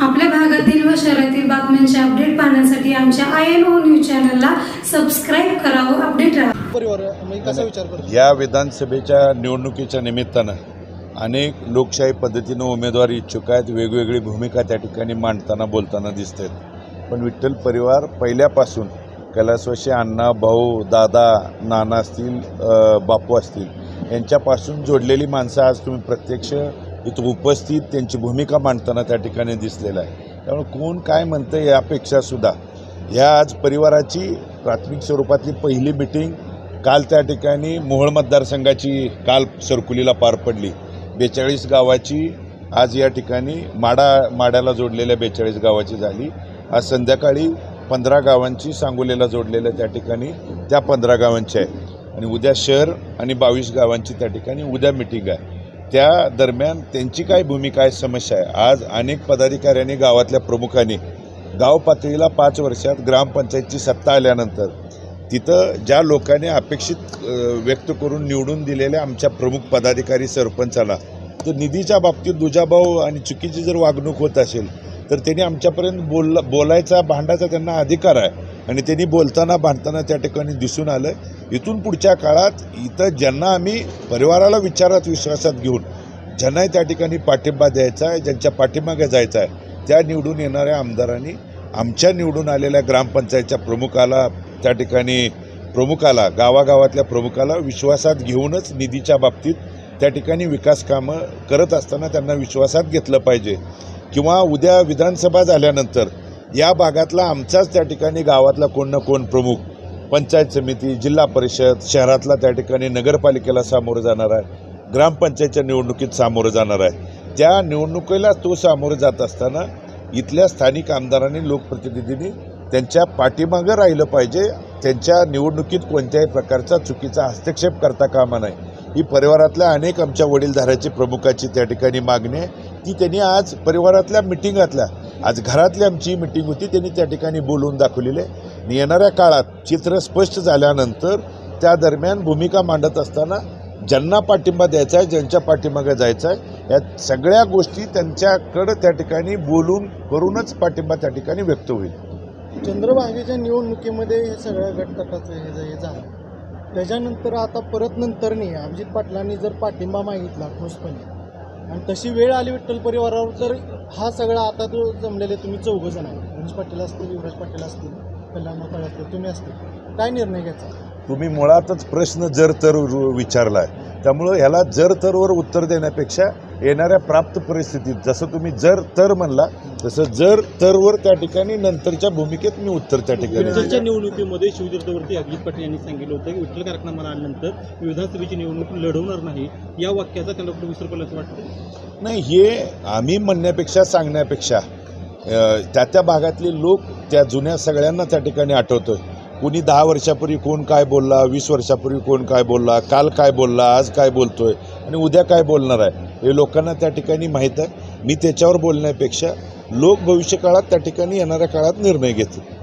आपल्या भागातील व शहरातील बातम्यांचे अपडेट पाहण्यासाठी आमच्या आय एन ओ न्यूज चॅनलला सबस्क्राईब करावं अपडेट राहा. परिवार कसा विचार करतो? या विधानसभेच्या निवडणुकीच्या निमित्तानं अनेक लोकशाही पद्धतीनं उमेदवार इच्छुक आहेत वेगवेगळी भूमिका त्या ठिकाणी मांडताना बोलताना दिसत आहेत पण विठ्ठल परिवार पहिल्यापासून कैलासवासी अण्णा भाऊ दादा नाना असतील बापू असतील यांच्यापासून जोडलेली माणसं आज तुम्ही प्रत्यक्ष इथं उपस्थित त्यांची भूमिका मांडताना त्या ठिकाणी दिसलेलं आहे. त्यामुळे कोण काय म्हणतं यापेक्षासुद्धा ह्या आज परिवाराची प्राथमिक स्वरूपातली पहिली मिटिंग काल त्या ठिकाणी मोहोळ मतदारसंघाची काल सरकुलीला पार पडली. बेचाळीस गावाची आज या ठिकाणी माडा माड्याला जोडलेल्या बेचाळीस गावाची झाली. आज संध्याकाळी पंधरा गावांची सांगोलेला जोडलेल्या त्या ठिकाणी त्या पंधरा गावांची आहे आणि उद्या शहर आणि बावीस गावांची त्या ठिकाणी उद्या मिटिंग आहे. त्या दरम्यान त्यांची काय भूमिका आहे समस्या आहे? आज अनेक पदाधिकाऱ्यांनी गावातल्या प्रमुखांनी गाव पातळीला पाच वर्षात ग्रामपंचायतची सत्ता आल्यानंतर तिथं ज्या लोकांनी अपेक्षित व्यक्त करून निवडून दिलेल्या आमच्या प्रमुख पदाधिकारी सरपंचाला तर निधीच्या बाबतीत दुजाभाव आणि चुकीची जर वागणूक होत असेल तर त्यांनी आमच्यापर्यंत बोल बोलायचा भांडायचा त्यांना अधिकार आहे. आणि त्यांनी बोलताना बांधताना त्या ठिकाणी दिसून आलं इथून पुढच्या काळात इथं ज्यांना आम्ही परिवाराला विचारात विश्वासात घेऊन ज्यांनाही त्या ठिकाणी पाठिंबा द्यायचा आहे ज्यांच्या पाठीमागे जायचा आहे त्या निवडून येणाऱ्या आमदारांनी आमच्या निवडून आलेल्या ग्रामपंचायतच्या प्रमुखाला त्या ठिकाणी प्रमुखाला गावागावातल्या प्रमुखाला विश्वासात घेऊनच निधीच्या बाबतीत त्या ठिकाणी विकास कामं करत असताना त्यांना विश्वासात घेतलं पाहिजे. किंवा उद्या विधानसभा झाल्यानंतर या भागातला आमचाच त्या ठिकाणी गावातला कोण ना कोण प्रमुख पंचायत समिती जिल्हा परिषद शहरातला त्या ठिकाणी नगरपालिकेला सामोरं जाणार आहे. ग्रामपंचायतच्या निवडणुकीत सामोरं जाणार आहे. त्या निवडणुकीला तो सामोरं जात असताना इथल्या स्थानिक आमदारांनी लोकप्रतिनिधींनी त्यांच्या पाठीमागं राहिलं पाहिजे. त्यांच्या निवडणुकीत कोणत्याही प्रकारचा चुकीचा हस्तक्षेप करता कामा नये. ही परिवारातल्या अनेक आमच्या वडीलधाऱ्याची प्रमुखाची त्या ठिकाणी मागणी आहे. ती त्यांनी आज परिवारातल्या मिटिंगातल्या आज घरातली आमची मिटिंग होती त्यांनी त्या ठिकाणी बोलून दाखवलेले. आहे आणि येणाऱ्या काळात चित्र स्पष्ट झाल्यानंतर त्या दरम्यान भूमिका मांडत असताना ज्यांना पाठिंबा द्यायचा आहे ज्यांच्या पाठिंबागे जायचं आहे या सगळ्या गोष्टी त्यांच्याकडं त्या ठिकाणी बोलून करूनच पाठिंबा त्या ठिकाणी व्यक्त होईल. चंद्रभागेच्या निवडणुकीमध्ये हे सगळ्या गटतटाचं हे हे झालं. त्याच्यानंतर आता परत नंतरनी अभिजित पाटलांनी जर पाठिंबा मागितला ठोसपणे आणि तशी वेळ आली विठ्ठल परिवारावर तर हा सगळा आता तो जमलेले तुम्ही चौघ जण आहे. गणेश पाटील असतील युवराज पाटील असतील कल्याण पाटील असतील तुम्ही असतील. काय निर्णय घ्यायचा? तुम्ही मुळातच प्रश्न जर तर विचारला आहे त्यामुळं ह्याला जर तरवर उत्तर देण्यापेक्षा येणाऱ्या प्राप्त परिस्थितीत जसं तुम्ही जर तर म्हणला तसं जर तरवर त्या ठिकाणी नंतरच्या भूमिकेत मी उत्तर त्या ठिकाणी. निवडणुकीमध्ये शिवतीर्थवरती अभिजित पाटील यांनी सांगितलं होतं की विठ्ठल कारखाना आल्यानंतर विधानसभेची निवडणूक लढवणार नाही. या वाक्याचा त्यांना कुठं विसर पडला असं वाटतं नाही हे आम्ही म्हणण्यापेक्षा सांगण्यापेक्षा त्या त्या भागातले लोक त्या जुन्या सगळ्यांना त्या ठिकाणी आठवतोय. कुणी दहा वर्षापूर्वी कोण काय बोलला वीस वर्षापूर्वी कोण काय बोलला काल काय बोलला आज काय बोलतोय आणि उद्या काय बोलणार आहे हे लोकांना त्या ठिकाणी माहीत आहे. मी त्याच्यावर बोलण्यापेक्षा लोक भविष्यकाळात त्या ठिकाणी येणाऱ्या काळात निर्णय घेतील.